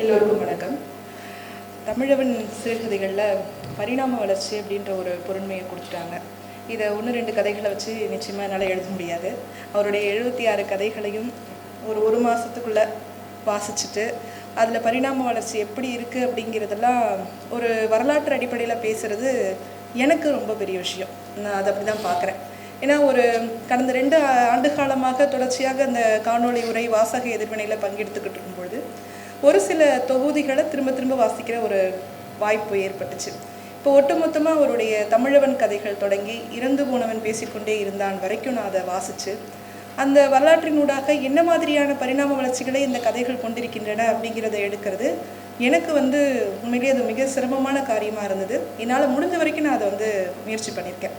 எல்லோருக்கும் வணக்கம். தமிழவன் சிறுகதைகளில் பரிணாம வளர்ச்சி அப்படின்ற ஒரு பொருண்மையை கொடுத்துட்டாங்க. இதை ஒன்று ரெண்டு கதைகளை வச்சு நிச்சயமாக என்னால் எழுத முடியாது. அவருடைய எழுபத்தி ஆறு கதைகளையும் ஒரு ஒரு மாதத்துக்குள்ளே வாசிச்சுட்டு அதில் பரிணாம வளர்ச்சி எப்படி இருக்குது அப்படிங்கிறதெல்லாம் ஒரு வரலாற்று அடிப்படையில் பேசுகிறது எனக்கு ரொம்ப பெரிய விஷயம். நான் அதை அப்படி தான் பார்க்குறேன் ஏன்னா ஒரு கடந்த ரெண்டு ஆண்டு காலமாக தொடர்ச்சியாக அந்த காணொளி உரை வாசக எதிர்வினையில் பங்கெடுத்துக்கிட்டு இருக்கும்பொழுது ஒரு சில தொகுதிகளை திரும்ப திரும்ப வாசிக்கிற ஒரு வாய்ப்பு ஏற்பட்டுச்சு. இப்போ ஒட்டுமொத்தமாக அவருடைய தமிழவன் கதைகள் தொடங்கி இறந்து போனவன் பேசிக்கொண்டே இருந்தான் வரைக்கும் நான் அதை வாசித்து அந்த வரலாற்றினூடாக என்ன மாதிரியான பரிணாம வளர்ச்சிகளை இந்த கதைகள் கொண்டிருக்கின்றன அப்படிங்கிறத எடுக்கிறது எனக்கு வந்து உண்மையிலேயே அது மிக சிரமமான காரியமாக இருந்தது. என்னால் முடிஞ்ச வரைக்கும் நான் அதை வந்து முயற்சி பண்ணியிருக்கேன்.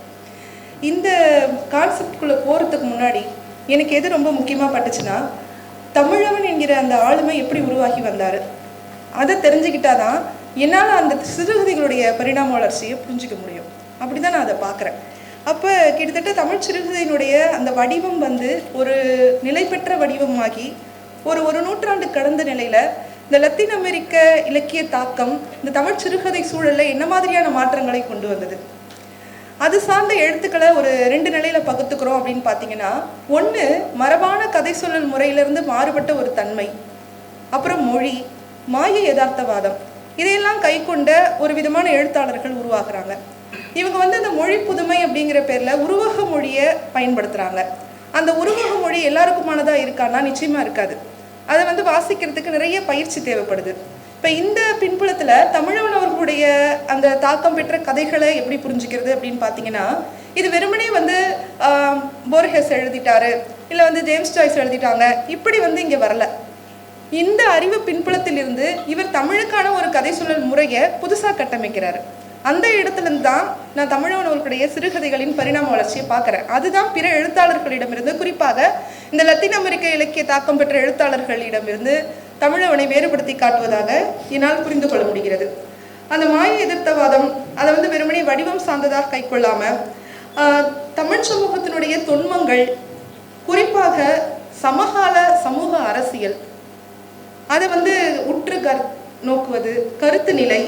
இந்த கான்செப்ட்குள்ளே போகிறதுக்கு முன்னாடி எனக்கு எது ரொம்ப முக்கியமாக பட்டுச்சுன்னா தமிழவன் என்கிற அந்த ஆளுமை எப்படி உருவாகி வந்தார்? அதை தெரிஞ்சுக்கிட்டாதான் என்னால் அந்த சிறுகதைகளுடைய பரிணாம வளர்ச்சியை புரிஞ்சிக்க முடியும். அப்படி தான் நான் அதை பார்க்குறேன். அப்போ கிட்டத்தட்ட தமிழ் சிறுகதையினுடைய அந்த வடிவம் வந்து ஒரு நிலை பெற்ற வடிவமாகி ஒரு ஒரு நூற்றாண்டு கடந்த நிலையில் இந்த லத்தீன் அமெரிக்க இலக்கிய தாக்கம் இந்த தமிழ் சிறுகதை சூழலில் என்ன மாதிரியான மாற்றங்களை கொண்டு வந்தது? அது சார்ந்த எழுத்துக்களை ஒரு ரெண்டு நிலையில பகுத்துக்கிறோம் அப்படின்னு பார்த்தீங்கன்னா ஒன்று மரபான கதை சொல்லல் முறையிலிருந்து மாறுபட்ட ஒரு தன்மை அப்புறம் மொழி மாய யதார்த்தவாதம். இதையெல்லாம் கை கொண்ட ஒரு விதமான எழுத்தாளர்கள் உருவாக்குறாங்க இவங்க வந்து அந்த மொழி புதுமை அப்படிங்கிற பேர்ல உருவக மொழியை பயன்படுத்துறாங்க. அந்த உருவக மொழி எல்லாருக்குமானதா இருக்கான்னா நிச்சயமா இருக்காது. அதை வந்து வாசிக்கிறதுக்கு நிறைய பயிற்சி தேவைப்படுது. இப்போ இந்த பின்புலத்தில் தமிழவன் அவர்களுடைய அந்த தாக்கம் பெற்ற கதைகளை எப்படி புரிஞ்சுக்கிறது அப்படின்னு பார்த்தீங்கன்னா இது வெறுமனே வந்து போர்ஹெஸ் எழுதிட்டாரு இல்லை வந்து ஜேம்ஸ் ஜாய்ஸ் எழுதிட்டாங்க இப்படி வந்து இங்கே வரல. இந்த அறிவு பின்புலத்திலிருந்து இவர் தமிழுக்கான ஒரு கதை சொல்லல் முறையை புதுசாக கட்டமைக்கிறார். அந்த இடத்துலேருந்து தான் நான் தமிழவன் அவர்களுடைய சிறுகதைகளின் பரிணாம வளர்ச்சியை பார்க்குறேன். அதுதான் பிற எழுத்தாளர்களிடமிருந்து குறிப்பாக இந்த லத்தீன் அமெரிக்க இலக்கிய தாக்கம் பெற்ற எழுத்தாளர்களிடமிருந்து தமிழவனை வேறுபடுத்தி காட்டுவதாக என்னால் புரிந்து கொள்ள முடிகிறது. அந்த மாய எதிர்த்தவாதம் அதை வந்து வெறுமனே வடிவம் சார்ந்ததாக கை கொள்ளாம தமிழ் சமூகத்தினுடைய தொன்மங்கள் குறிப்பாக சமகால சமூக அரசியல் அதை வந்து உற்று கர் நோக்குவது கருத்து நிலை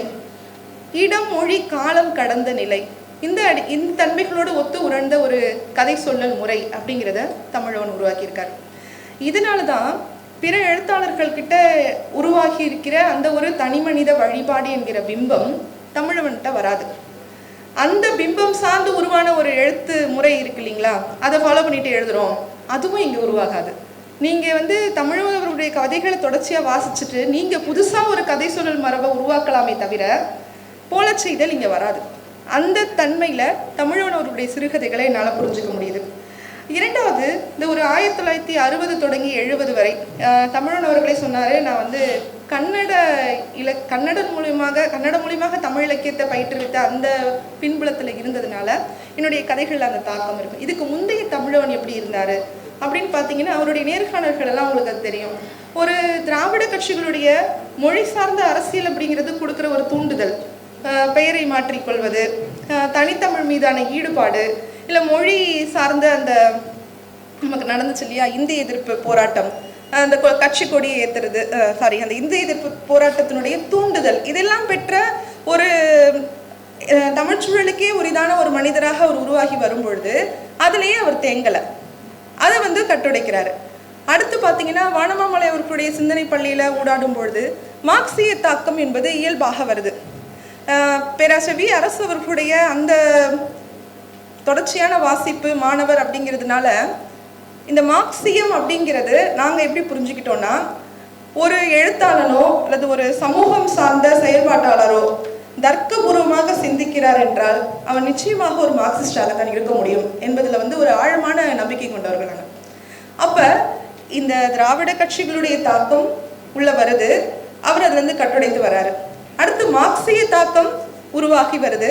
இடம் மொழி காலம் கடந்த நிலை இந்த அடி இந்த தன்மைகளோடு ஒத்து உணர்ந்த ஒரு கதை சொல்லல் முறை அப்படிங்கிறத தமிழவன் உருவாக்கியிருக்கார். இதனால தான் பிற எழுத்தாளர்கள் கிட்ட உருவாகி இருக்கிற அந்த ஒரு தனிமனித வழிபாடு என்கிற பிம்பம் தமிழவன்கிட்ட வராது. அந்த பிம்பம் சார்ந்து உருவான ஒரு எழுத்து முறை இருக்கு இல்லைங்களா? அதை ஃபாலோ பண்ணிட்டு எழுதுறோம். அதுவும் இங்கே உருவாகாது. நீங்கள் வந்து தமிழவர்களுடைய கதைகளை தொடர்ச்சியாக வாசிச்சுட்டு நீங்கள் புதுசாக ஒரு கதை சொல்லல் மரபை உருவாக்கலாமே தவிர போலச் செய்தல் இங்கே வராது. அந்த தன்மையில் தமிழவனவருடைய சிறுகதைகளை என்னால் புரிஞ்சுக்க முடியுது. இரண்டாவது இந்த ஒரு ஆயிரத்தி தொள்ளாயிரத்தி அறுபது தொடங்கி எழுபது வரை தமிழன் அவர்களே சொன்னார் நான் வந்து கன்னட இல கன்னடம் மூலியமாக கன்னட மூலியமாக தமிழ் இலக்கியத்தை பயிற்றுவித்த அந்த பின்புலத்தில் இருந்ததுனால என்னுடைய கதைகளில் அந்த தாக்கம் இருக்கும் இதுக்கு முந்தைய தமிழவன் எப்படி இருந்தார்? அப்படின்னு பார்த்தீங்கன்னா அவருடைய நேர்காணல்கள் எல்லாம் உங்களுக்கு அது தெரியும். ஒரு திராவிட கட்சிகளுடைய மொழி சார்ந்த அரசியல் அப்படிங்கிறது கொடுக்குற ஒரு தூண்டுதல் பெயரை மாற்றிக்கொள்வது தனித்தமிழ் மீதான ஈடுபாடு இல்லை மொழி சார்ந்த அந்த நமக்கு நடந்துச்சு இல்லையா? இந்திய எதிர்ப்பு போராட்டம். அந்த கொ- கட்சி கொடியை ஏத்துறது சாரி அந்த இந்திய எதிர்ப்பு போராட்டத்தினுடைய தூண்டுதல். இதெல்லாம் பெற்ற ஒரு அஹ், தமிழ்ச்சூழலுக்கே உரிதான ஒரு மனிதராக அவர் உருவாகி வரும்பொழுது அதுலேயே அவர் தேங்கலை. அதை வந்து கட்டுடைக்கிறாரு. அடுத்து பார்த்தீங்கன்னா வானமாமலை அவர்களுடைய சிந்தனை பள்ளியில் ஊடாடும் பொழுது மார்க்சிய தாக்கம் என்பது இயல்பாக வருது. பேராசவி அரசு அவர்களுடைய அந்த தொடர்ச்சியான வாசிப்பு மாணவர் அப்படிங்கிறதுனால இந்த மார்க்சியம் அப்படிங்கிறது நாங்கள் எப்படி புரிஞ்சுக்கிட்டோம்னா ஒரு எழுத்தாளனோ அல்லது ஒரு சமூகம் சார்ந்த செயல்பாட்டாளரோ தர்க்கபூர்வமாக சிந்திக்கிறார் என்றால் அவன் நிச்சயமாக ஒரு மார்க்சிஸ்டாக தான் இருக்க முடியும் என்பதில் வந்து ஒரு ஆழமான நம்பிக்கை கொண்டவர்கள் நாங்கள் அப்போ இந்த திராவிட கட்சிகளுடைய தாக்கம் உள்ள வருது அவர் அதுலேருந்து கட்டுடைத்து வராரு. அடுத்து மார்க்சிய தாக்கம் உருவாகி வருது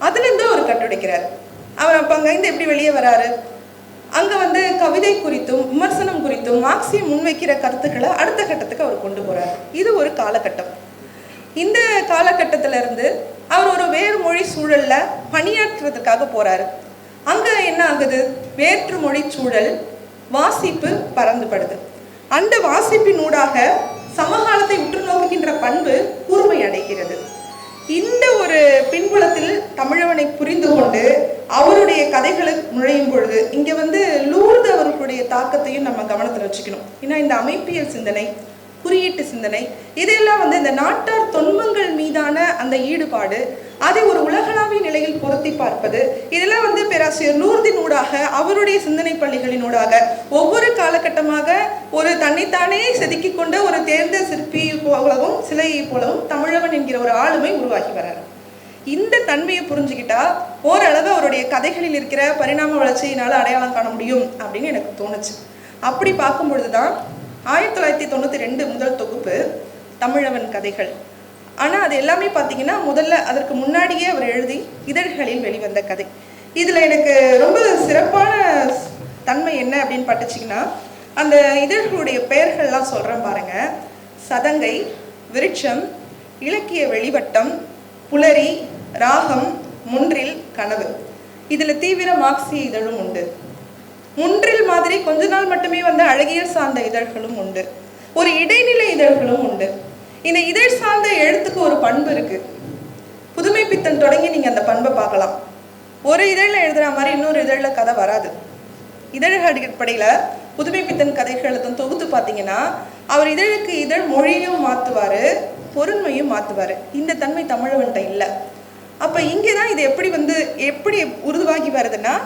அதுலேருந்து அவர் கட்டுடைக்கிறார். அவர் அப்போ அங்கேருந்து எப்படி வெளியே வராரு? அங்கே வந்து கவிதை குறித்தும் விமர்சனம் குறித்தும் மார்க்சியம் முன்வைக்கிற கருத்துக்களை அடுத்த கட்டத்துக்கு அவர் கொண்டு போகிறார் இது ஒரு காலகட்டம். இந்த காலகட்டத்தில இருந்து அவர் ஒரு வேறு மொழி சூழலில் பணியாற்றுறதுக்காக போகிறாரு அங்கே என்ன ஆகுது? வேற்று மொழி சூழல் வாசிப்பு பறந்துபடுது அந்த வாசிப்பினூடாக சமகாலத்தை உற்று நோக்குகின்ற இருக்கிறது இந்த ஒரு பின்புலத்தில் தமிழவனை புரிந்து கொண்டு அவருடைய கதைகளை நுழையும் பொழுது இங்க வந்து லூர்து அவர்களுடைய தாக்கத்தையும் நம்ம கவனத்தில் வச்சுக்கணும். ஏன்னா இந்த அமைப்பியல் சிந்தனை குறியீட்டு சிந்தனை இதெல்லாம் வந்து இந்த நாட்டார் தொன்மங்கள் மீதான அந்த ஈடுபாடு அதை ஒரு உலகளாவிய நிலையில் பொருத்தி பார்ப்பது. இதெல்லாம் வந்து பேராசிரியர் நூர்தினூடாக அவருடைய சிந்தனை பள்ளிகளினூடாக ஒவ்வொரு காலகட்டமாக ஒரு தன்னைத்தானே செதுக்கி கொண்ட ஒரு தேர்ந்த சிற்பி போலவும் சிலையை போலவும் தமிழவன் என்கிற ஒரு ஆளுமை உருவாகி வரார். இந்த தன்மையை புரிஞ்சுக்கிட்டா ஓரளவு அவருடைய கதைகளில் இருக்கிற பரிணாம வளர்ச்சியினால் அடையாளம் காண முடியும் அப்படின்னு எனக்கு தோணுச்சு. அப்படி பார்க்கும் பொழுதுதான் ஆயிரத்தி தொள்ளாயிரத்தி தொண்ணூற்றி ரெண்டு முதல் தொகுப்பு தமிழவன் கதைகள். ஆனால் அது எல்லாமே பார்த்தீங்கன்னா முதல்ல அதற்கு முன்னாடியே அவர் எழுதி இதழ்களில் வெளிவந்த கதை. இதில் எனக்கு ரொம்ப சிறப்பான தன்மை என்ன அப்படின்னு பட்டுச்சிங்கன்னா அந்த இதழ்களுடைய பெயர்கள்லாம் சொல்கிறேன் பாருங்க. சதங்கை விருட்சம் இலக்கிய வெளிவட்டம் புலரி ராகம் முன்றில் கனவு. இதில் தீவிர மார்க்சிய இதழும் உண்டு. முன்றில் மாதிரி கொஞ்ச நாள் மட்டுமே வந்து அழகியல் சார்ந்த இதழ்களும் உண்டு. ஒரு இடைநிலை இதழ்களும் உண்டு. இந்த இதழ் சார்ந்த எழுத்துக்கு ஒரு பண்பு இருக்கு. புதுமை பித்தன் தொடங்கி நீங்க அந்த பண்பை பார்க்கலாம். ஒரு இதழில் எழுதுற மாதிரி இன்னொரு இதழில் கதை வராது. இதழ் அடிப்படையில் புதுமை பித்தன் கதைகளை தொகுத்து பார்த்தீங்கன்னா அவர் இதழுக்கு இதழ் மொழியும் மாற்றுவார் பொருண்மையும் மாற்றுவார் இந்த தன்மை தமிழவன்கிட்ட இல்லை. அப்போ இங்கே தான் இது எப்படி வந்து எப்படி உருவாகி வருதுன்னா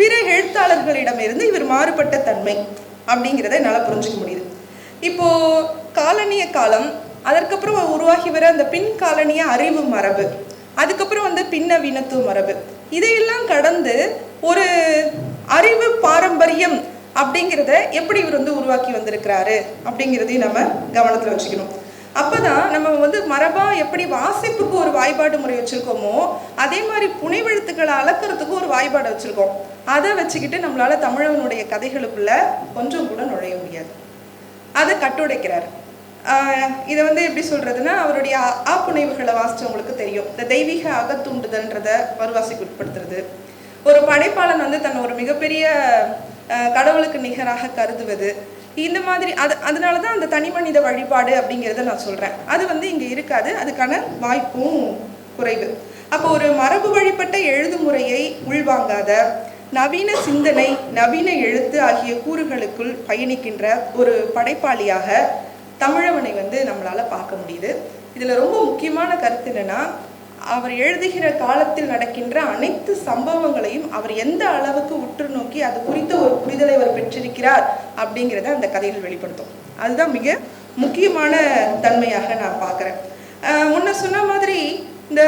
பிற எழுத்தாளர்களிடமிருந்து இவர் மாறுபட்ட தன்மை அப்படிங்கிறத என்னால் புரிஞ்சுக்க முடியுது. இப்போ காலனிய காலம் அதற்கப்புறம் உருவாகி வர அந்த பின் காலனிய அறிவு மரபு அதுக்கப்புறம் வந்து பின்னவீனத்துவ மரபு. இதையெல்லாம் கடந்து ஒரு அறிவு பாரம்பரியம் அப்படிங்கிறத எப்படி இவர் வந்து உருவாக்கி வந்திருக்கிறாரு அப்படிங்கிறதையும் நம்ம கவனத்தில் வச்சுக்கணும். அப்போதான் நம்ம வந்து மரபா எப்படி வாசிப்புக்கு ஒரு வாய்ப்பாடு முறை வச்சிருக்கோமோ அதே மாதிரி புனைவெழுத்துக்களை அளக்கிறதுக்கு ஒரு வாய்ப்பாடு வச்சிருக்கோம். அதை வச்சுக்கிட்டு நம்மளால தமிழவனுடைய கதைகளுக்குள்ள கொஞ்சம் கூட நுழைய முடியாது. அதை கட்டுடைக்கிறார். இதை வந்து எப்படி சொல்கிறதுன்னா அவருடைய ஆப்புனைவுகளை வாசித்தவங்களுக்கு தெரியும். இந்த தெய்வீக அகத்தூண்டுதல்ன்றதை வருவாசிக்கு உட்படுத்துறது. ஒரு படைப்பாளன் வந்து தன்னை ஒரு மிகப்பெரிய கடவுளுக்கு நிகராக கருதுவது. இந்த மாதிரி அது அதனால தான் அந்த தனி மனித வழிபாடு அப்படிங்கிறத நான் சொல்கிறேன் அது வந்து இங்கே இருக்காது. அதுக்கான வாய்ப்பும் குறைவு. அப்போ ஒரு மரபு வழிபட்ட எழுதுமுறையை உள்வாங்காத நவீன சிந்தனை நவீன எழுத்து ஆகிய கூறுகளுக்குள் பயணிக்கின்ற ஒரு படைப்பாளியாக தமிழவனை வந்து நம்மளால பார்க்க முடியுது. இதில் ரொம்ப முக்கியமான கருத்து என்னென்னா அவர் எழுதுகிற காலத்தில் நடக்கின்ற அனைத்து சம்பவங்களையும் அவர் எந்த அளவுக்கு உற்று நோக்கி அது குறித்த ஒரு புரிதலை அவர் பெற்றிருக்கிறார் அப்படிங்கிறத அந்த கதையில் வெளிப்படுத்தும். அதுதான் மிக முக்கியமான தன்மையாக நான் பார்க்குறேன். முன்ன சொன்ன மாதிரி இந்த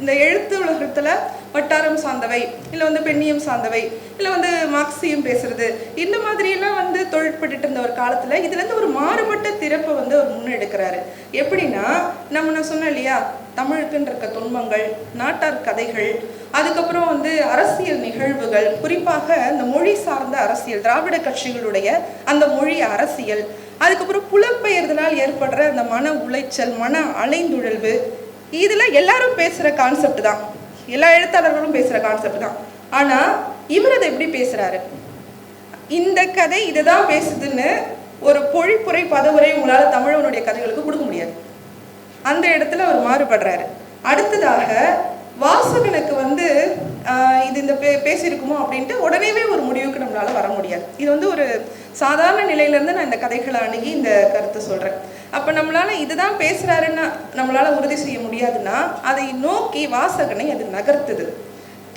இந்த எழுத்து உலகத்துல வட்டாரம் சார்ந்தவை இல்லை வந்து பெண்ணியம் சார்ந்தவை இல்லை வந்து மார்க்சியம் பேசுறது இந்த மாதிரியெல்லாம் வந்து தொழிற்பட்டு இருந்த ஒரு காலத்துல இதுல இருந்து ஒரு மாறுபட்ட திறப்பை வந்து அவர் முன்னெடுக்கிறாரு. எப்படின்னா நம்ம நான் சொன்னேன் இல்லையா தமிழுக்குன்னு இருக்க துன்பங்கள் நாட்டார் கதைகள் அதுக்கப்புறம் வந்து அரசியல் நிகழ்வுகள் குறிப்பாக இந்த மொழி சார்ந்த அரசியல் திராவிட கட்சிகளுடைய அந்த மொழி அரசியல் அதுக்கப்புறம் புலம்பெயர்தனால் ஏற்படுற அந்த மன உளைச்சல் மன அலைந்துழல்வு இதில் எல்லாரும் பேசுகிற கான்செப்ட் தான். எல்லா எழுத்தாளர்களும் பேசுகிற கான்செப்ட் தான். ஆனால் இவர் அதை எப்படி பேசுகிறாரு இந்த கதை இதை தான் பேசுதுன்னு ஒரு பொழிப்புரை பதவுரை உங்களால் தமிழனுடைய கதைகளுக்கு கொடுக்க முடியாது. அந்த இடத்துல அவர் மாறுபடுறாரு. அடுத்ததாக வாசகனுக்கு வந்து இது இந்த பே பேசியிருக்குமோ? அப்படின்ட்டு உடனேவே ஒரு முடிவுக்கு நம்மளால வர முடியாது. இது வந்து ஒரு சாதாரண நிலையிலேருந்து நான் இந்த கதைகளை அணுகி இந்த கருத்தை சொல்கிறேன் அப்போ நம்மளால இதுதான் பேசுகிறாருன்னு நம்மளால உறுதி செய்ய முடியாதுன்னா அதை நோக்கி வாசகனை அது நகர்த்துது.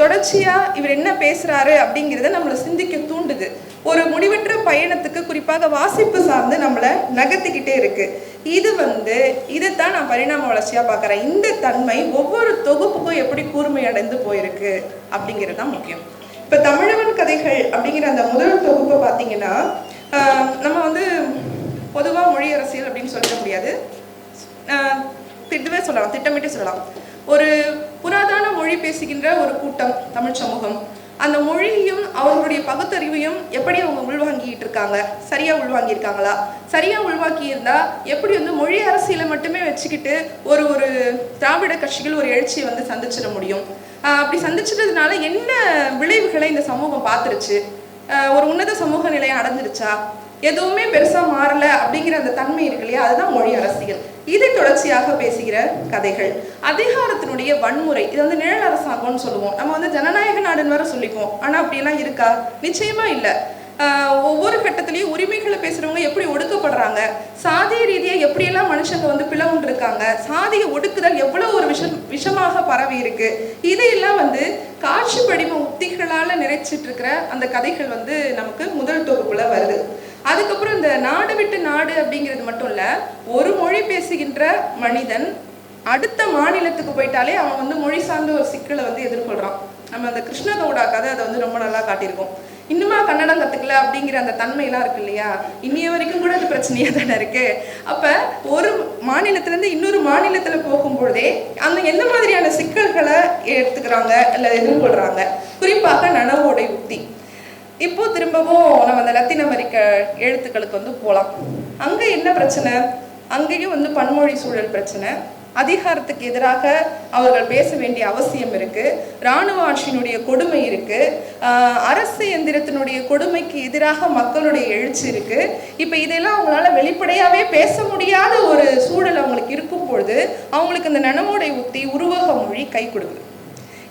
தொடர்ச்சியா இவர் என்ன பேசுகிறாரு அப்படிங்கிறத நம்மளை சிந்திக்க தூண்டுது. ஒரு முடிவற்ற பயணத்துக்கு குறிப்பாக வாசிப்பு சார்ந்து நம்மளை நகர்த்திக்கிட்டே இருக்கு. இது வந்து இதைத்தான் நான் பரிணாம வளர்ச்சியா பாக்குறேன் இந்த தன்மை ஒவ்வொரு தொகுப்புக்கும் எப்படி கூர்மை அடைந்து போயிருக்கு அப்படிங்கிறது தான் முக்கியம். இப்ப தமிழவன் கதைகள் அப்படிங்கிற அந்த முதல் தொகுப்பை பார்த்தீங்கன்னா ஆஹ், நம்ம வந்து பொதுவா மொழி அரசியல் அப்படின்னு சொல்ல முடியாது. ஆஹ் சொல்லலாம் திட்டமிட்டு சொல்லலாம். ஒரு புராதான மொழி பேசுகின்ற ஒரு கூட்டம் தமிழ் சமூகம். அந்த மொழியையும் அவங்களுடைய பகுத்தறிவையும் எப்படி அவங்க உள்வாங்கிட்டு இருக்காங்க சரியா உள்வாங்கியிருக்காங்களா? சரியா உள்வாங்கி இருந்தா எப்படி வந்து மொழி அரசியலை மட்டுமே வச்சுக்கிட்டு ஒரு ஒரு திராவிட கட்சிகள் ஒரு எழுச்சியை வந்து சந்திச்சிட முடியும்? அப்படி சந்திச்சிட்டதுனால என்ன விளைவுகளை இந்த சமூகம் பார்த்துருச்சு? ஒரு உன்னத சமூக நிலையை அடைஞ்சிருச்சா? எதுவுமே பெருசா மாறல அப்படிங்கிற அந்த தன்மை இருக்கு இல்லையா? அதுதான் மொழி அரசியல். இதை தொடர்ச்சியாக பேசுகிற கதைகள். அதிகாரத்தினுடைய வன்முறை இது வந்து நிழல் அரசாங்கம்னு சொல்லுவோம். நம்ம வந்து ஜனநாயக நாடுன்னு வேற சொல்லிப்போம் ஆனா அப்படியெல்லாம் இருக்கா? நிச்சயமா இல்லை. ஒவ்வொரு கட்டத்திலையும் உரிமைகளை பேசுறவங்க எப்படி ஒடுக்கப்படுறாங்க? சாதிய ரீதியா எப்படியெல்லாம் மனுஷங்க வந்து பிளவுன் இருக்காங்க? சாதிய ஒடுக்குதல் எவ்வளவு ஒரு விஷம் விஷமாக பரவி இருக்கு? இதையெல்லாம் வந்து காட்சி படிம உத்திகளால நிறைச்சிட்டு இருக்கிற அந்த கதைகள் வந்து நமக்கு முதல் தொகுப்புல வருது. அதுக்கப்புறம் இந்த நாடு விட்டு நாடு அப்படிங்கிறது மட்டும் இல்ல ஒரு மொழி பேசுகின்ற மனிதன் அடுத்த மாநிலத்துக்கு போயிட்டாலே அவன் வந்து மொழி சார்ந்த ஒரு சிக்கலை வந்து எதிர்கொள்றான். நம்ம அந்த கிருஷ்ணகவுடா கதை அதை வந்து ரொம்ப நல்லா காட்டியிருக்கோம். இன்னுமா கன்னடம் கத்துக்கல அப்படிங்கிற அந்த தன்மையெல்லாம் இருக்கு இல்லையா? இன்னைய வரைக்கும் கூட அது பிரச்சனையா தானே இருக்கு. அப்ப ஒரு மாநிலத்துல இருந்து இன்னொரு மாநிலத்துல போகும்பொழுதே அந்த எந்த மாதிரியான சிக்கல்களை எடுத்துக்கிறாங்க இல்ல எதிர்கொள்றாங்க? குறிப்பாக நனவோடை உத்தி. இப்போ திரும்பவும் நம்ம அந்த லத்தீன் அமெரிக்க எழுத்துக்களுக்கு வந்து போகலாம் அங்க என்ன பிரச்சனை? அங்கேயும் வந்து பன்மொழி சூழல் பிரச்சனை. அதிகாரத்துக்கு எதிராக அவர்கள் பேச வேண்டிய அவசியம் இருக்கு. இராணுவ ஆட்சியினுடைய கொடுமை இருக்கு. ஆஹ் அரசு எந்திரத்தினுடைய கொடுமைக்கு எதிராக மக்களுடைய எழுச்சி இருக்கு. இப்ப இதெல்லாம் அவங்களால வெளிப்படையாகவே பேச முடியாத ஒரு சூழல் அவங்களுக்கு இருக்கும் பொழுது அவங்களுக்கு இந்த நனமோடை உத்தி உருவக மொழி கை கொடுக்குது.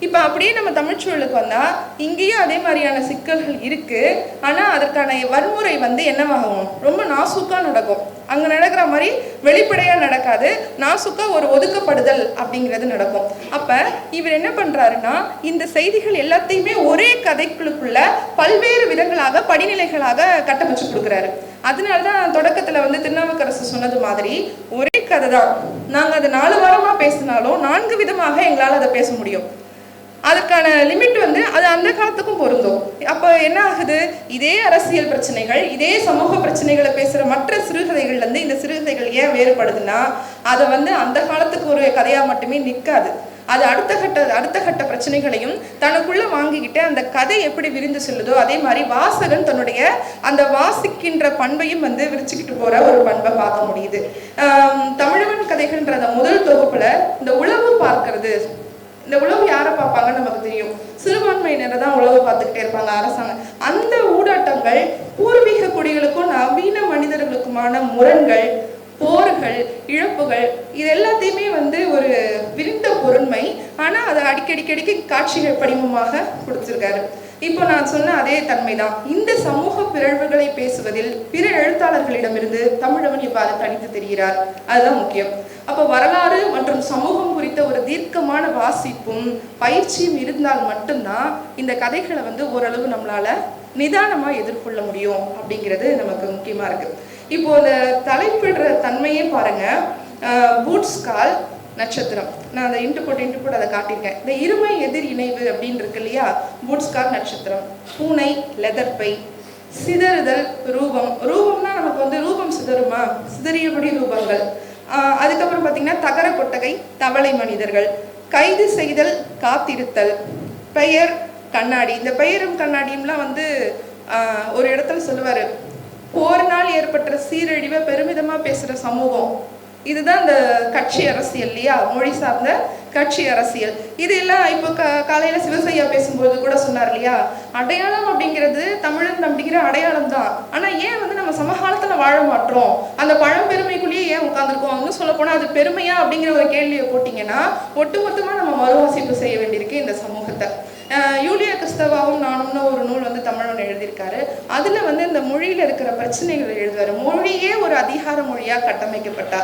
இப்போ அப்படியே நம்ம தமிழ்ச்சூழலுக்கு வந்தால் இங்கேயும் அதே மாதிரியான சிக்கல்கள் இருக்கு. ஆனால் அதற்கான வன்முறை வந்து என்னவாகும்? ரொம்ப நாசுக்காக நடக்கும். அங்கே நடக்கிற மாதிரி வெளிப்படையாக நடக்காது. நாசுக்காக ஒரு ஒதுக்கப்படுதல் அப்படிங்கிறது நடக்கும். அப்போ இவர் என்ன பண்றாருன்னா இந்த செய்திகள் எல்லாத்தையுமே ஒரே கதைக்குழுக்குள்ள பல்வேறு விதங்களாக படிநிலைகளாக கட்டமைச்சு கொடுக்குறாரு. அதனால தான் தொடக்கத்தில் வந்து திருநாவுக்கரசு சொன்னது மாதிரி ஒரே கதை தான் நாங்கள் அதை நாலு வாரமாக பேசினாலும் நான்கு விதமாக எங்களால் அதை பேச முடியும். அதற்கான லிமிட் வந்து அது அந்த காலத்துக்கும் பொருந்தும். அப்போ என்ன ஆகுது? இதே அரசியல் பிரச்சனைகள் இதே சமூக பிரச்சனைகளை பேசுற மற்ற சிறுகதைகள்ல இருந்து இந்த சிறுகதைகள் ஏன் வேறுபடுதுன்னா அதை வந்து அந்த காலத்துக்கு ஒரு கதையா மட்டுமே நிற்காது அது அடுத்த கட்ட அடுத்த கட்ட பிரச்சனைகளையும் தனக்குள்ள வாங்கிக்கிட்டு அந்த கதை எப்படி விரிந்து செல்லுதோ அதே மாதிரி வாசகன் தன்னுடைய அந்த வாசிக்கின்ற பண்பையும் வந்து விரிச்சுக்கிட்டு போற ஒரு பண்பை பார்க்க முடியுது. ஆம், தமிழவன் கதைகள்ன்ற அந்த முதல் தொகுப்புல இந்த உழவு பார்க்கறது இந்த உழவு யாரை பார்ப்பாங்கன்னு நமக்கு தெரியும். சிறுபான்மையினரை தான் உழவு பார்த்துக்கிட்டே இருப்பாங்க அரசாங்கம் அந்த ஊடாட்டங்கள் பூர்வீக குடிகளுக்கும் நவீன மனிதர்களுக்குமான முரண்கள் போர்கள் இழப்புகள் இது எல்லாத்தையுமே வந்து ஒரு விரிந்த பொருண்மை. ஆனா அதை அடிக்கடிக்கடிக்கு காட்சிகள் படிமமாக கொடுத்திருக்காரு. இப்போ நான் சொன்ன அதே தன்மைதான். இந்த சமூக பிறழ்வுகளை பேசுவதில் பிற எழுத்தாளர்களிடமிருந்து தமிழவன் இவ்வாறு தனித்து தெரிகிறார். அதுதான் முக்கியம். அப்போ வரலாறு மற்றும் சமூகம் குறித்த ஒரு தீர்க்கமான வாசிப்பும் பயிற்சியும் இருந்தால் மட்டும்தான் இந்த கதைகளை வந்து ஓரளவு நம்மளால நிதானமா எதிர்கொள்ள முடியும் அப்படிங்கிறது நமக்கு முக்கியமா இருக்கு. இப்போ இந்த தலைப்பிடுற தன்மையே பாருங்க. பூட்ஸ் கால் நட்சத்திரம். நான் அந்த இன்ட்டு போட்டு இன்ட்டு போட்டு அதை காட்டியிருக்கேன். இந்த இருமை எதிர் இணைவு அப்படின்னு இருக்கு இல்லையா? பூட்ஸ்கார் நட்சத்திரம். பூனை லெதர் பை. சிதறுதல் ரூபம். ரூபம்னா நமக்கு வந்து ரூபம் சிதறுமா? சிதறியபடி ரூபங்கள். அதுக்கப்புறம் பார்த்தீங்கன்னா தகர கொட்டகை தவளை மனிதர்கள். கைது செய்தல் காத்திருத்தல். பெயர் கண்ணாடி. இந்த பெயரும் கண்ணாடியும்லாம் வந்து ஒரு இடத்துல சொல்லுவார். போரினால் ஏற்பட்ட சீரழிவை பெருமிதமாக பேசுகிற சமூகம். இதுதான் இந்த கட்சி அரசியல் இல்லையா? மொழி சார்ந்த கட்சி அரசியல். இது எல்லாம் இப்போ க காலையில் சிவசையா பேசும்போது கூட சொன்னார் இல்லையா? அடையாளம் அப்படிங்கிறது தமிழன் அப்படிங்கிற அடையாளம் தான் ஆனால் ஏன் வந்து நம்ம சமகாலத்தில் வாழ மாட்டோம்? அந்த பழம்பெருமைக்குள்ளேயே ஏன் உட்காந்துருக்கோம் அப்படின்னு சொல்ல போனால் அது பெருமையா அப்படிங்கிற ஒரு கேள்வியை போட்டீங்கன்னா ஒட்டுமொத்தமாக நம்ம மறுவாசிப்பு செய்ய வேண்டியிருக்கு இந்த சமூகத்தை. யூலியா கிறிஸ்தவாவும் நானும்னு ஒரு நூல் வந்து எழுதியிருக்காரு. அதுல வந்து இந்த மொழியில இருக்கிற பிரச்சனைகளை எழுதுவாரு. மொழியே ஒரு அதிகார மொழியா கட்டமைக்கப்பட்டா.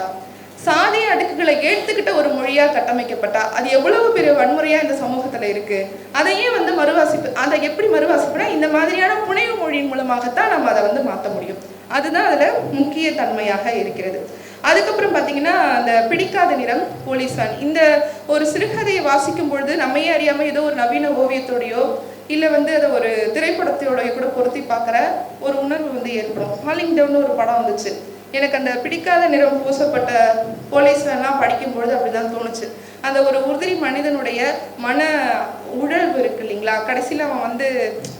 சாதி அடுக்குகளை ஏற்றுக்கிட்ட ஒரு மொழியா கட்டமைக்கப்பட்டா. அது எவ்வளவு பெரிய வன்முறையா இந்த சமூகத்துல இருக்கு. அதையே வந்து மறுவாசிப்பு அதை எப்படி மறுவாசிப்புனா இந்த மாதிரியான புனைவு மொழியின் மூலமாகத்தான் நம்ம அதை வந்து மாற்ற முடியும். அதுதான் அதுல முக்கிய தன்மையாக இருக்கிறது. அதுக்கப்புறம் பார்த்தீங்கன்னா அந்த பிடிக்காத நிறம் போலீஸ்வான் இந்த ஒரு சிறுகதையை வாசிக்கும் பொழுது நம்மையே அறியாமல் ஏதோ ஒரு நவீன ஓவியத்தோடையோ இல்லை வந்து அதை ஒரு திரைப்படத்தோடைய கூட பொருத்தி பார்க்குற ஒரு உணர்வு வந்து ஏற்படும். ஃபாலிங் டவுன் ஒரு படம் வந்துச்சு. எனக்கு அந்த பிடிக்காத நிறம் பூசப்பட்ட போலீஸ் படிக்கும்பொழுது அப்படி தான் தோணுச்சு. அந்த ஒரு உதிரி மனிதனுடைய மன உழல்வு இருக்கு இல்லைங்களா? கடைசியில் அவன் வந்து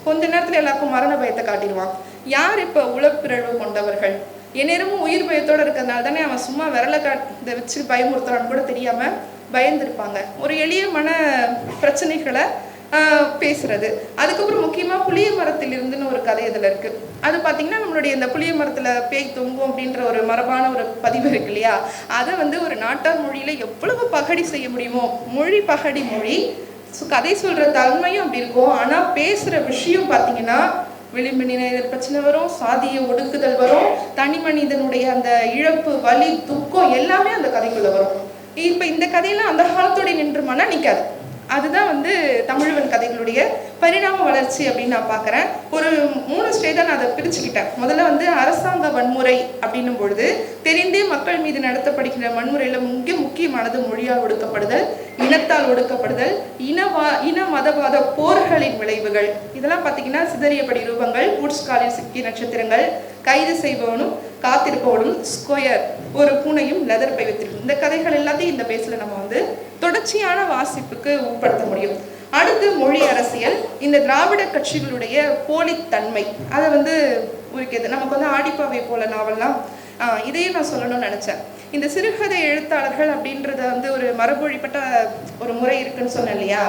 கொஞ்ச நேரத்தில் எல்லாருக்கும் மரண பயத்தை காட்டிடுவான். யார் இப்போ உளப்பிறழ்வு கொண்டவர்கள்? எந்நேரமும் உயிர் பயத்தோடு இருக்கிறதுனால தானே அவன் சும்மா விரலை காட்ட வச்சு பயமுறுத்துறான்னு கூட தெரியாமல் பயந்துருப்பாங்க. ஒரு எளிய மன பிரச்சனைகளை பேசுறது. அதுக்கப்புறம் முக்கியமா புளிய மரத்திலிருந்துன்னு ஒரு கதை இதுல இருக்கு. அது பாத்தீங்கன்னா நம்மளுடைய இந்த புளிய மரத்தில் பேய் தொங்கும் அப்படின்ற ஒரு மரபான ஒரு பதிவு இருக்கு இல்லையா? அதை வந்து ஒரு நாட்டார் மொழியில எவ்வளவு பகடி செய்ய முடியுமோ மொழி பகடி மொழி கதை சொல்ற தன்மையும் அப்படி இருக்கும். ஆனா பேசுற விஷயம் பாத்தீங்கன்னா விளிம்பு பிரச்சனை வரும் சாதிய ஒடுக்குதல் வரும் தனி மனிதனுடைய அந்த இழப்பு வலி துக்கம் எல்லாமே அந்த கதைக்குள்ள வரும். இப்ப இந்த கதையெல்லாம் அந்த காலத்தோட நின்றுமானா நிக்காது. அதுதான் வந்து தமிழவன் கதைகளுடைய பரிணாம வளர்ச்சி அப்படின்னு நான் பார்க்குறேன். ஒரு மூணு ஸ்டேஜாக நான் அதை பிரிச்சுக்கிட்டேன். முதல்ல வந்து அரசாங்க வன்முறை அப்படின்னும் பொழுது தெரிந்தே மக்கள் மீது நடத்தப்படுகிற வன்முறையில் மிக முக்கியமானது மொழியால் ஒடுக்கப்படுதல் இனத்தால் ஒடுக்கப்படுதல் இனவா இன மதவாத போர்களின் விளைவுகள். இதெல்லாம் பார்த்தீங்கன்னா சிதறியபடி ரூபங்கள் பூட்ஸ் காலில் சிக்கிய நட்சத்திரங்கள் கைது செய்பவனும் காத்திருப்பவனும் ஸ்கொயர் ஒரு பூனையும் லெதர் பை வைத்திருக்கும் இந்த கதைகள் எல்லாத்தையும் இந்த பேஸில் நம்ம வந்து தொடர்ச்சியான வாசிப்புக்கு உட்படுத்த முடியும். அடுத்து மொழி அரசியல். இந்த திராவிட கட்சிகளுடைய போலித்தன்மை. அதை வந்து உரிக்கிறது நமக்கு வந்து ஆடிப்பாவை போல நாவல்லாம் இதையும் நான் சொல்லணும்னு நினச்சேன். இந்த சிறுகதை எழுத்தாளர்கள் அப்படின்றத வந்து ஒரு மரபொழிப்பட்ட ஒரு முறை இருக்குன்னு சொன்னேன் இல்லையா?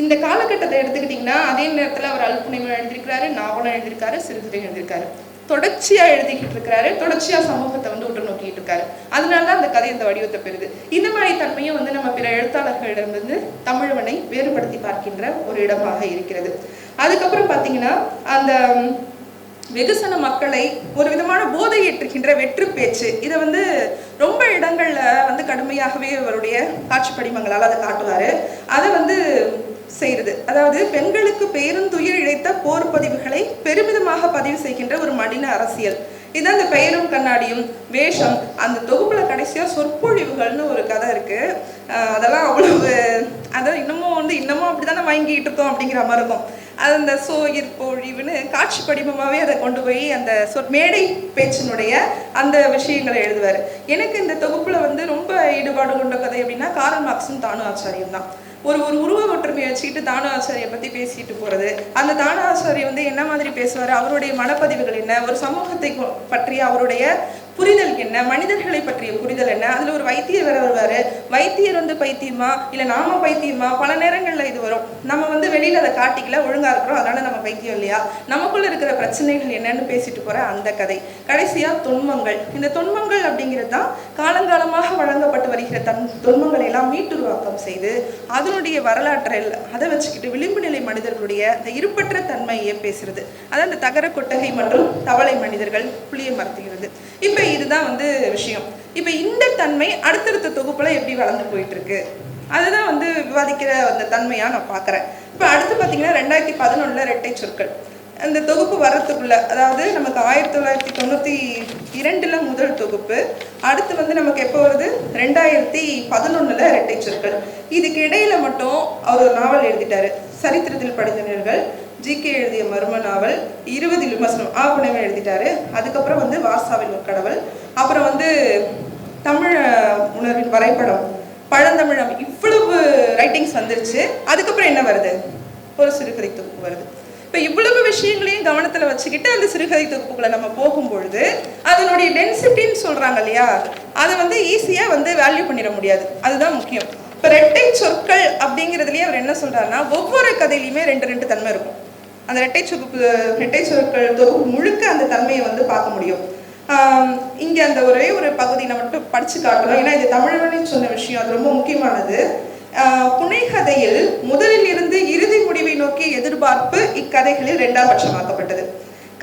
இந்த காலகட்டத்தை எடுத்துக்கிட்டிங்கன்னா அதே நேரத்தில் அவர் அல்புனிமம் எழுதியிருக்கிறாரு நாவலம் எழுதியிருக்காரு சிறுகதை எழுதியிருக்காரு. தொடர்ச்சியா எழுதிக்கிட்டு இருக்கிறாரு தொடர்ச்சியா சமூகத்தை வந்து உற்று நோக்கிட்டு இருக்காரு. அதனால தான் அந்த கதை இந்த வடிவத்தை பெறுது. இந்த மாதிரி தன்மையும் வந்து நம்ம பிற எழுத்தாளர்களிடமிருந்து தமிழவனை வேறுபடுத்தி பார்க்கின்ற ஒரு இடமாக இருக்கிறது. அதுக்கப்புறம் பார்த்தீங்கன்னா அந்த வெகுசன மக்களை ஒரு விதமான போதை ஏற்றுகின்ற வெற்று பேச்சு. இதை வந்து ரொம்ப இடங்கள்ல வந்து கடுமையாகவே அவருடைய காட்சி படிமங்களால் அதை காட்டுவாரு. அதை வந்து செய்கிறது அதாவது பெண்களுக்கு பேருந்துயிர் இழைத்த போர் பதிவுகளை பெருமிதமாக பதிவு செய்கின்ற ஒரு மடின அரசியல். இதான் அந்த பெயரும் கண்ணாடியும். வேஷம் அந்த தொகுப்புல கடைசியா சொற்பொழிவுகள்னு ஒரு கதை இருக்கு. அதெல்லாம் அவ்வளவு அதான் இன்னமும் வந்து இன்னமும் அப்படிதானே வாங்கிட்டு இருக்கோம் அப்படிங்கிற மாதிரி இருக்கும். அது அந்த சோயிர் பொழிவுன்னு காட்சி படிமமாவே அதை கொண்டு போய் அந்த சொற் மேடை பேச்சினுடைய அந்த விஷயங்களை எழுதுவார். எனக்கு இந்த தொகுப்புல வந்து ரொம்ப ஈடுபாடு கொண்ட கதை அப்படின்னா காரல் மார்க்ஸும் தானு ஆச்சாரியம் தான் ஒரு ஒரு உருவ ஒற்றுமையை வச்சுக்கிட்டு தானு ஆச்சாரியை பத்தி பேசிட்டு போறது. அந்த தானு ஆச்சாரி வந்து என்ன மாதிரி பேசுவார்? அவருடைய மனப்பதிவுகள் என்ன? ஒரு சமூகத்தை பற்றி பற்றிய அவருடைய புரிதல் என்ன? மனிதர்களை பற்றிய புரிதல் என்ன? அதுல ஒரு வைத்தியர் வர வருவாரு. வைத்தியர் வந்து பைத்தியமா? இல்ல நாம பைத்தியமா? பல நேரங்கள்ல இது வரும். நம்ம வந்து வெளியில அதை காட்டிக்கல ஒழுங்கா இருக்கிறோம் அதனால நம்ம பைத்தியம் இல்லையா? நமக்குள்ள இருக்கிற பிரச்சனைகள் என்னன்னு பேசிட்டு போற அந்த கதை. கடைசியா தொன்மங்கள். இந்த தொன்மங்கள் அப்படிங்கிறது தான் காலங்காலமாக வழங்கப்பட்டு வருகிற தன் தொன்மங்களை எல்லாம் மீட்டுருவாக்கம் செய்து அதனுடைய வரலாற்றில் அதை வச்சுக்கிட்டு விளிம்பு நிலை மனிதர்களுடைய இந்த இருப்பற்ற தன்மையை பேசுறது. அதான் இந்த தகர கொட்டகை மற்றும் தவளை மனிதர்கள் புளிய மரத்துகிறது இப்போ இதுதான் வந்து விஷயம். இப்ப இந்த தன்மை அடுத்தடுத்த தொகுப்புல எப்படி வளர்ந்து போயிட்டு இருக்கு அதுதான் வந்து விவாதிக்கிற அந்த தன்மையா நான் பார்க்கறேன் இப்ப அடுத்து பார்த்தீங்கன்னா ரெண்டாயிரத்தி பதினொன்றில் ரெட்டை சொற்கள். அந்த தொகுப்பு வர்றதுக்குள்ள அதாவது நமக்கு ஆயிரத்தி தொள்ளாயிரத்தி தொண்ணூத்தி இரண்டுல முதல் தொகுப்பு அடுத்து வந்து நமக்கு எப்போ வருது? ரெண்டாயிரத்தி பதினொன்றில் ரெட்டை சொற்கள். இதுக்கு இடையில மட்டும் அவர் ஒரு நாவல் எழுதிட்டாரு. சரித்திரத்தில் படித்தவர்கள் ஜிகே எழுதிய மர்ம நாவல் இருபது விமர்சனம் ஆப்புணவை எழுதிட்டாரு. அதுக்கப்புறம் வந்து வாசாவின் ஒரு கடவுள். அப்புறம் வந்து தமிழ் உணர்வின் வரைபடம். பழந்தமிழம் இவ்வளவு ரைட்டிங்ஸ் வந்துருச்சு. அதுக்கப்புறம் என்ன வருது? ஒரு சிறுகதை தொகுப்பு வருது. இப்போ இவ்வளவு விஷயங்களையும் கவனத்தில் வச்சுக்கிட்டு அந்த சிறுகதை தொகுப்புகளை நம்ம போகும்பொழுது அதனுடைய டென்சிட்டின்னு சொல்கிறாங்க இல்லையா? அதை வந்து ஈஸியாக வந்து வேல்யூ பண்ணிட முடியாது. அதுதான் முக்கியம். இப்போ ரெட்டை சொற்கள் அப்படிங்கிறதுலேயே அவர் என்ன சொல்கிறாருன்னா ஒவ்வொரு கதையிலையுமே ரெண்டு ரெண்டு தன்மை இருக்கும். அந்த ரெட்டை சொகுப்பு ரெட்டை சொற்கள் தொகுப்பு முழுக்க அந்த தன்மையை வந்து பார்க்க முடியும். இங்கே அந்த ஒரே ஒரு பகுதி நம்ம மட்டும் படிச்சு காட்டுறோம் ஏன்னா இது தமிழனின் சொன்ன விஷயம் அது ரொம்ப முக்கியமானது. புனைகதையில் முதலில் இருந்து இறுதி முடிவை நோக்கிய எதிர்பார்ப்பு இக்கதைகளில் இரண்டாம் பட்சமாக்கப்பட்டது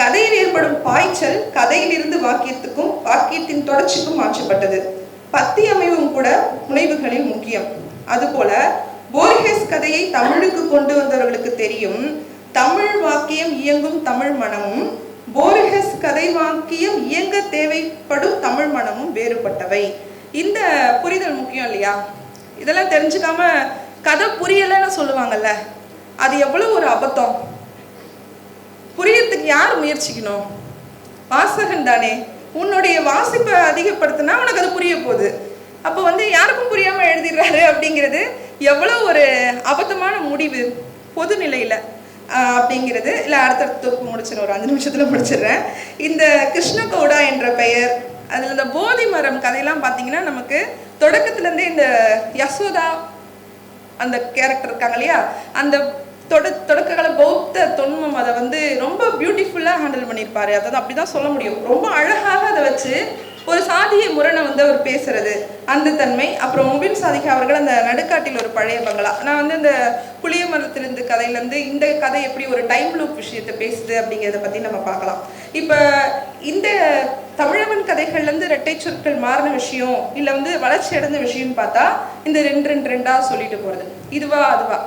கதையில் ஏற்படும் பாய்ச்சல் கதையிலிருந்து வாக்கியத்துக்கும் வாக்கியத்தின் தொடர்ச்சிக்கும் மாற்றப்பட்டது. பத்தி அமைவும் கூட புனைவுகளில் முக்கியம். அதுபோல போர்ஹெஸ் கதையை தமிழுக்கு கொண்டு வந்தவர்களுக்கு தெரியும். தமிழ் வாக்கியம் இயங்கும் தமிழ் மனமும் போர்ஹெஸ் கதை வாக்கியம் இயங்க தேவைப்படும் தமிழ் மனமும் வேறுபட்டவை. இந்த புரிதல் முக்கியம் இல்லையா? இதெல்லாம் தெரிஞ்சுக்காம கதை புரியலைன்னு சொல்லுவாங்கல்ல அது எவ்வளவு ஒரு அபத்தம்? புரியறதுக்கு யார் முயற்சிக்கணும்? வாசகன் தானே. உன்னுடைய வாசிப்பை அதிகப்படுத்தினா உனக்கு அது புரிய போகுது. அப்போ வந்து யாருக்கும் புரியாம எழுதிடுறாரு அப்படிங்கிறது எவ்வளவு ஒரு அபத்தமான முடிவு பொதுநிலையில். அப்படிங்கிறது இல்லை அடுத்தடுத்த தொகுப்பு முடிச்சிடும் ஒரு அஞ்சு நிமிஷத்தில் முடிச்சிடுறேன். இந்த கிருஷ்ணகௌடா என்ற பெயர் அதில் இந்த போதி மரம் கதையெல்லாம் பார்த்தீங்கன்னா நமக்கு தொடக்கத்துலேருந்தே இந்த யசோதா அந்த கேரக்டர் இருக்காங்க இல்லையா? அந்த தொட தொடக்ககால பௌத்த தொன்மம் அதை வந்து ரொம்ப பியூட்டிஃபுல்லாக ஹேண்டில் பண்ணியிருப்பாரு. அதாவது அப்படிதான் சொல்ல முடியும். ரொம்ப அழகாக அதை வச்சு ஒரு சாதிய முரணை வந்து அவர் பேசுறது அந்த தன்மை. அப்புறம் முபின் சாதிகா அவர்கள் அந்த நடுக்காட்டில் ஒரு பழைய பங்களா. நான் வந்து இந்த புளிய மரத்திலிருந்து கதையிலேருந்து இந்த கதை எப்படி ஒரு டைம் லூப் விஷயத்தை பேசுது அப்படிங்கிறத பற்றி நம்ம பார்க்கலாம். இப்போ இந்த தமிழவன் கதைகள்லேருந்து இரட்டை சொற்கள் மாறின விஷயம் இல்லை வந்து வளர்ச்சி அடைந்த விஷயம்னு பார்த்தா இந்த ரெண்டு ரெண்டு ரெண்டாக சொல்லிட்டு போகிறது இதுவா அதுவா?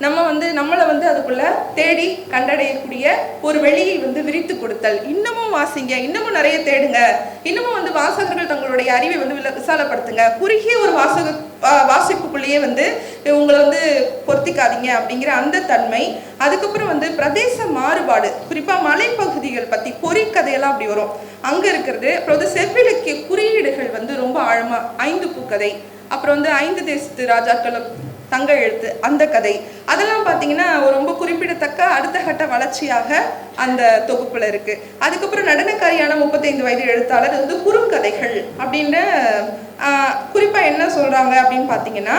நம்ம வந்து நம்மளை வந்து அதுக்குள்ள தேடி கண்டடையக்கூடிய ஒரு வெளியை வந்து விரித்து கொடுத்தல். இன்னமும் வாசிங்க இன்னமும் நிறைய தேடுங்க. இன்னமும் வந்து வாசகர்கள் தங்களுடைய அறிவை வந்து விசாலப்படுத்துங்க. குறுகிய ஒரு வாசக வா- வாசிப்புக்குள்ளேயே வந்து உங்களை வந்து பொருத்திக்காதீங்க அப்படிங்கிற அந்த தன்மை. அதுக்கப்புறம் வந்து பிரதேச மாறுபாடு. குறிப்பாக மலைப்பகுதிகள் பத்தி பொறிக்கதையெல்லாம் அப்படி வரும். அங்கே இருக்கிறது அப்புறம் வந்து செவ்விலக்கிய குறியீடுகள் வந்து ரொம்ப ஆழமாக ஐந்து பூக்கதை. அப்புறம் வந்து ஐந்து தேசத்து ராஜாக்களும் தங்க எழுத்து அந்த கதை. அதெல்லாம் பார்த்தீங்கன்னா ரொம்ப குறிப்பிடத்தக்க அடுத்த கட்ட வளர்ச்சியாக அந்த தொகுப்புல இருக்கு. அதுக்கப்புறம் நடனக்காரியான முப்பத்தைந்து வயது எழுத்தாளர் வந்து குறுங்கதைகள் அப்படின்ற ஆஹ், குறிப்பா என்ன சொல்றாங்க அப்படின்னு பார்த்தீங்கன்னா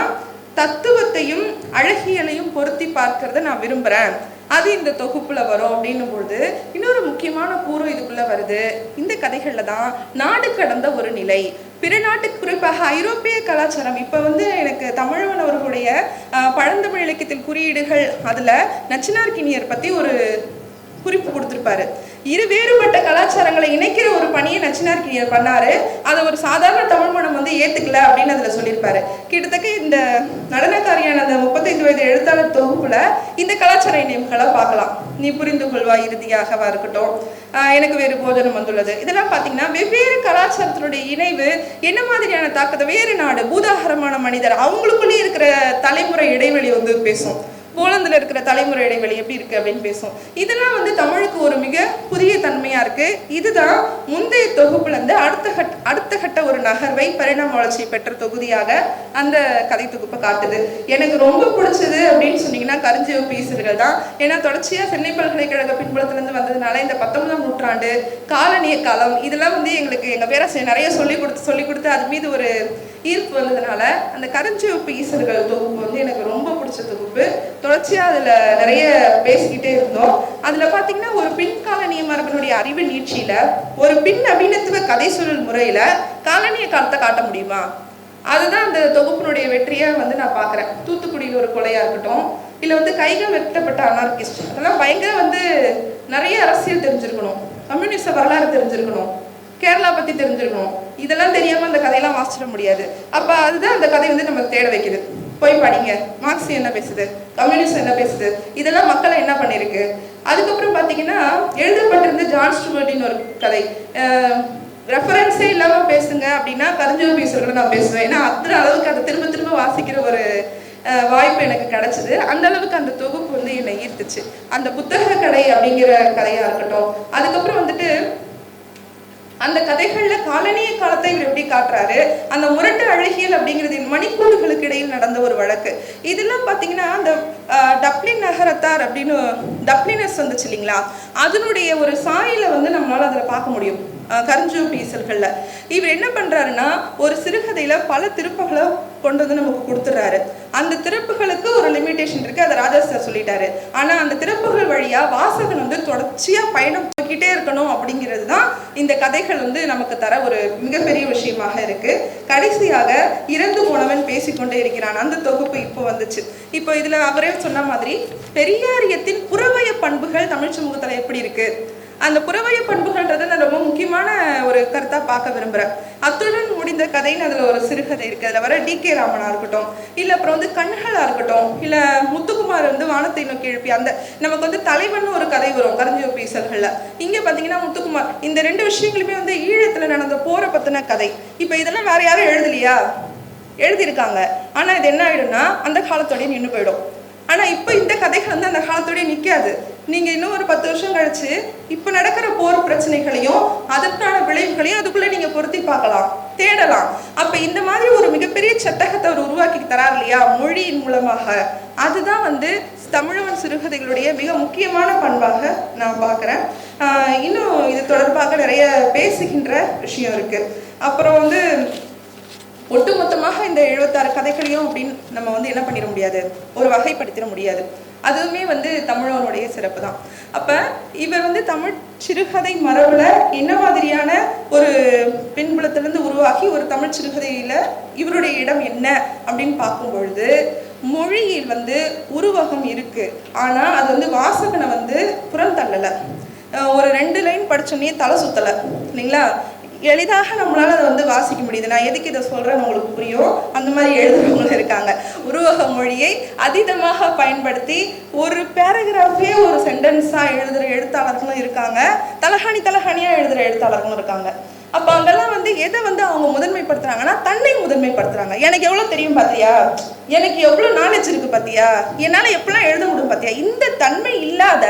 தத்துவத்தையும் அழகியலையும் பொருத்தி பார்க்கறத நான் விரும்புறேன். அது இந்த தொகுப்புல வரும் அப்படின்னும் பொழுது இன்னொரு முக்கியமான கூறு இதுக்குள்ள வருது. இந்த கதைகள்ல தான் நாடு கடந்த ஒரு நிலை. பிற நாட்டுக்கு குறிப்பாக ஐரோப்பிய கலாச்சாரம். இப்போ வந்து எனக்கு தமிழவன் அவர்களுடைய பழந்தமிழ் இலக்கியத்தில் குறியீடுகள் அதில் நச்சினார்கினியர் பற்றி ஒரு குறிப்பு கொடுத்துருப்பாரு. இரு வேறுபட்ட கலாச்சாரங்களை இணைக்கிற ஒரு பணியை நச்சினார் கிரியர் பண்ணாரு. அதை ஒரு சாதாரண தமிழ் மனம் வந்து ஏத்துக்கல அப்படின்னு அதுல சொல்லியிருப்பாரு. கிட்டத்தட்ட இந்த நடனக்காரியான அந்த முப்பத்தைந்து வயது எழுத்தாளர் தொகுப்புல இந்த கலாச்சார இணைப்புகளை பார்க்கலாம். நீ புரிந்து கொள்வா இறுதியாகவா இருக்கட்டும். ஆஹ் எனக்கு வேறு போஜனம் வந்துள்ளது. இதெல்லாம் பார்த்தீங்கன்னா வெவ்வேறு கலாச்சாரத்தினுடைய இணைவு என்ன மாதிரியான தாக்கத்தை வேறு நாடு பூதாகரமான மனிதர் அவங்களுக்குள்ளேயே இருக்கிற தலைமுறை இடைவெளி வந்து பேசும். போலந்தில் இருக்கிற தலைமுறை இடைவெளி எப்படி இருக்கு அப்படின்னு பேசும் இதெல்லாம் வந்து தமிழுக்கு ஒரு மிக புதிய தன்மையா இருக்கு. இதுதான் முந்தைய தொகுப்புல இருந்து அடுத்த கட் அடுத்த கட்ட ஒரு நகர்வை பரிணாம வளர்ச்சி பெற்ற தொகுதியாக அந்த கதை தொகுப்பை காட்டுது. எனக்கு ரொம்ப பிடிச்சது அப்படின்னு சொன்னீங்கன்னா கருஞ்சிவ பீசர்கள் தான். ஏன்னா தொடர்ச்சியா சென்னை பல்கலைக்கழக பின்பலத்துலேருந்து வந்ததுனால இந்த பத்தொன்பதாம் நூற்றாண்டு காலனிய காலம் இதெல்லாம் வந்து எங்களுக்கு எங்க பேராசிரியர் நிறைய சொல்லி கொடுத்து சொல்லி கொடுத்து அது மீது ஒரு ஈர்ப்பு வந்ததுனால அந்த கருஞ்சிவப்பு ஈசர்கள் தொகுப்பு வந்து எனக்கு ரொம்ப பிடிச்ச தொகுப்பு. தொடர்ச்சியா அதுல நிறைய பேசிக்கிட்டே இருந்தோம். அதுல பாத்தீங்கன்னா ஒரு பின் காலனிய மரபனுடைய அறிவு நீட்சியில ஒரு பின் அபிநத்துவ கதை சூழல் முறையில காலனிய காலத்தை காட்ட முடியுமா? அதுதான் அந்த தொகுப்பினுடைய வெற்றியா வந்து நான் பார்க்குறேன் தூத்துக்குடியில் ஒரு கொலையா இருக்கட்டும் இல்லை வந்து கைகள் வெட்டப்பட்ட அனார்கிஸ்ட் அதெல்லாம் பயங்கர வந்து நிறைய அரசியல் தெரிஞ்சிருக்கணும். கம்யூனிஸ்ட வரலாறு தெரிஞ்சிருக்கணும். கேரளா பத்தி தெரிஞ்சிருக்கணும். இதெல்லாம் தெரியாம அந்த கதையெல்லாம் வாசிச்சிட முடியாது. அப்ப அதுதான் அந்த கதை வந்து நம்ம தேட வைக்குது. போய் படிங்க. மார்க்ஸ் என்ன பேசுது? கம்யூனிஸ்ட் என்ன பேசுது? இதெல்லாம் மக்களை என்ன பண்ணியிருக்கு அதுக்கப்புறம் பார்த்தீங்கன்னா எழுதப்பட்டிருந்த ஜான் ஸ்டூவர்டின் ஒரு கதை. ரெஃபரன்ஸே இல்லாமல் பேசுங்க அப்படின்னா கருஞ்சூர் பீசர்களை நான் பேசுவேன். ஏன்னா அத்தனை அளவுக்கு அதை திரும்ப திரும்ப வாசிக்கிற ஒரு வாய்ப்பு எனக்கு கிடைச்சது. அந்த அளவுக்கு அந்த தொகுப்பு வந்து என்னை ஈர்த்துச்சு. அந்த புத்தக கடை அப்படிங்கிற கதையாக இருக்கட்டும். அதுக்கப்புறம் வந்துட்டு அந்த கதைகள்ல காலனிய காலத்தை இவர் எப்படி காட்டுறாரு? அந்த முரட்டு அழகியல் அப்படிங்கிறது மணிக்கூடுகளுக்கு இடையில் நடந்த ஒரு வழக்கு. இதெல்லாம் பாத்தீங்கன்னா அந்த டப்ளின் நகரத்தார் அப்படின்னு டப்ளினர்ஸ் வந்துச்சு இல்லைங்களா? அதனுடைய ஒரு சாயில வந்து நம்மளால அதுல பார்க்க முடியும். ஆஹ், கருஞ்சு பீசல்கள்ல இவர் என்ன பண்றாருன்னா ஒரு சிறுகதையில பல திருப்புகளை கொண்டு வந்து நமக்கு கொடுத்துறாரு அந்த திறப்புகளுக்கு ஒரு லிமிடேஷன் இருக்கு அதை ராஜா சார் சொல்லிட்டாரு. ஆனா அந்த திறப்புகள் வழியா வாசகன் வந்து தொடர்ச்சியா பயணம் சொல்லிக்கிட்டே இருக்கணும் அப்படிங்கிறது தான் இந்த கதைகள் வந்து நமக்கு தர ஒரு மிகப்பெரிய விஷயமாக இருக்கு. கடைசியாக இறந்து போனவன் பேசிக்கொண்டே இருக்கிறான். அந்த தொகுப்பு இப்போ வந்துச்சு. இப்போ இதுல அவரே சொன்ன மாதிரி பெரியாரியத்தின் புறவய பண்புகள் தமிழ் சமூகத்துல எப்படி இருக்கு? அந்த புறவய பண்புகள்ன்றதை நான் ரொம்ப முக்கியமான ஒரு கருத்தா பார்க்க விரும்புறேன். அத்துடன் முடிந்த கதைன்னு அதுல ஒரு சிறுகதை இருக்கு. அதில் வர டி கே ராமனா இருக்கட்டும் இல்ல அப்புறம் வந்து கண்களா இருக்கட்டும் இல்ல முத்துக்குமார் வந்து வானத்தை நோக்கி எழுப்பி அந்த நமக்கு வந்து தலைவன் ஒரு கதை வரும் கரைஞ்சி பீசல்களில் இங்க பாத்தீங்கன்னா முத்துக்குமார் இந்த ரெண்டு விஷயங்களுமே வந்து ஈழத்துல நடந்த போரை பத்தின கதை. இப்ப இதெல்லாம் வேற யாரும் எழுதலையா? எழுதியிருக்காங்க. ஆனா இது என்ன ஆயிடும்னா அந்த காலத்தோடய நின்று போயிடும். ஆனா இப்போ இந்த கதைகள் வந்து அந்த காலத்தோடய நிக்காது. நீங்க இன்னும் ஒரு பத்து வருஷம் கழிச்சு இப்ப நடக்கிற போர் பிரச்சனைகளையும் அதற்கான விளைவுகளையும் அதுக்குள்ள நீங்க பொருத்தி பார்க்கலாம் தேடலாம். அப்ப இந்த மாதிரி ஒரு மிகப்பெரிய சட்டகத்தை அவர் உருவாக்கி தரார் இல்லையா? மொழியின் மூலமாக. அதுதான் வந்து தமிழவன் சிறுகதைகளுடைய மிக முக்கியமான பண்பாக நான் பார்க்குறேன். இன்னும் இது தொடர்பாக நிறைய பேசுகின்ற விஷயம் இருக்கு. அப்புறம் வந்து ஒட்டுமொத்தமாக இந்த எழுபத்தாறு கதைகளையும் அப்படின்னு நம்ம வந்து என்ன பண்ணிட முடியாது? ஒரு வகைப்படுத்திட முடியாது. அதுவுமே வந்து தமிழனுடைய சிறப்பு தான் அப்போ இவர் வந்து தமிழ் சிறுகதை மரபுல என்ன மாதிரியான ஒரு பின்புலத்திலிருந்து உருவாகி ஒரு தமிழ் சிறுகதையில இவருடைய இடம் என்ன அப்படின்னு பார்க்கும் பொழுது மொழியில் வந்து உருவகம் இருக்கு. ஆனா அது வந்து வாசகனை வந்து புறந்தள்ளலை. ஒரு ரெண்டு லைன் படிச்சோன்னே தலை சுத்தலை. இல்லைங்களா? எளிதாக நம்மளால அதை வந்து வாசிக்க முடியுது. நான் எதுக்கு இதை சொல்கிறேன் உங்களுக்கு புரியும். அந்த மாதிரி எழுதுறவங்களும் இருக்காங்க. உருவக மொழியை அதீதமாக பயன்படுத்தி ஒரு பேராகிராஃபே ஒரு சென்டென்ஸாக எழுதுற எழுத்தாளர்களும் இருக்காங்க. தலஹானி தலஹானியாக எழுதுற எழுத்தாளர்களும் இருக்காங்க. அப்போ அங்கெல்லாம் வந்து எதை வந்து அவங்க முதன்மைப்படுத்துறாங்கன்னா தன்னை முதன்மைப்படுத்துறாங்க. எனக்கு எவ்வளோ தெரியும் பாத்தியா? எனக்கு எவ்வளோ நாலேஜ் இருக்கு பார்த்தியா என்னால் எப்படிலாம் எழுத முடியும் பாத்தியா? இந்த தன்மை இல்லாத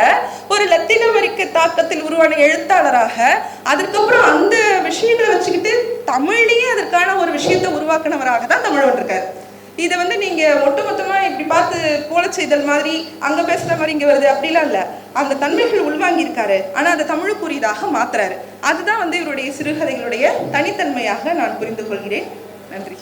ஒரு லத்தீன் அமெரிக்க தாக்கத்தில் உருவான எழுத்தாளராக அதுக்கப்புறம் அந்த விஷயங்களை வச்சுக்கிட்டு தமிழ்லேயே அதற்கான ஒரு விஷயத்தை உருவாக்குனவராக தான் தமிழ் இருக்காரு. இதை வந்து நீங்க ஒட்டுமொத்தமா இப்படி பார்த்து போல செய்தல் மாதிரி அங்க பேசுற மாதிரி இங்க வருது அப்படிலாம் இல்ல. அந்த தன்மைகள் உள்வாங்கி இருக்காரு ஆனா அந்த தமிழுக்குரியதாக மாத்துறாரு. அதுதான் வந்து இவருடைய சிறுகதைகளுடைய தனித்தன்மையாக நான் புரிந்து கொள்கிறேன். நன்றி.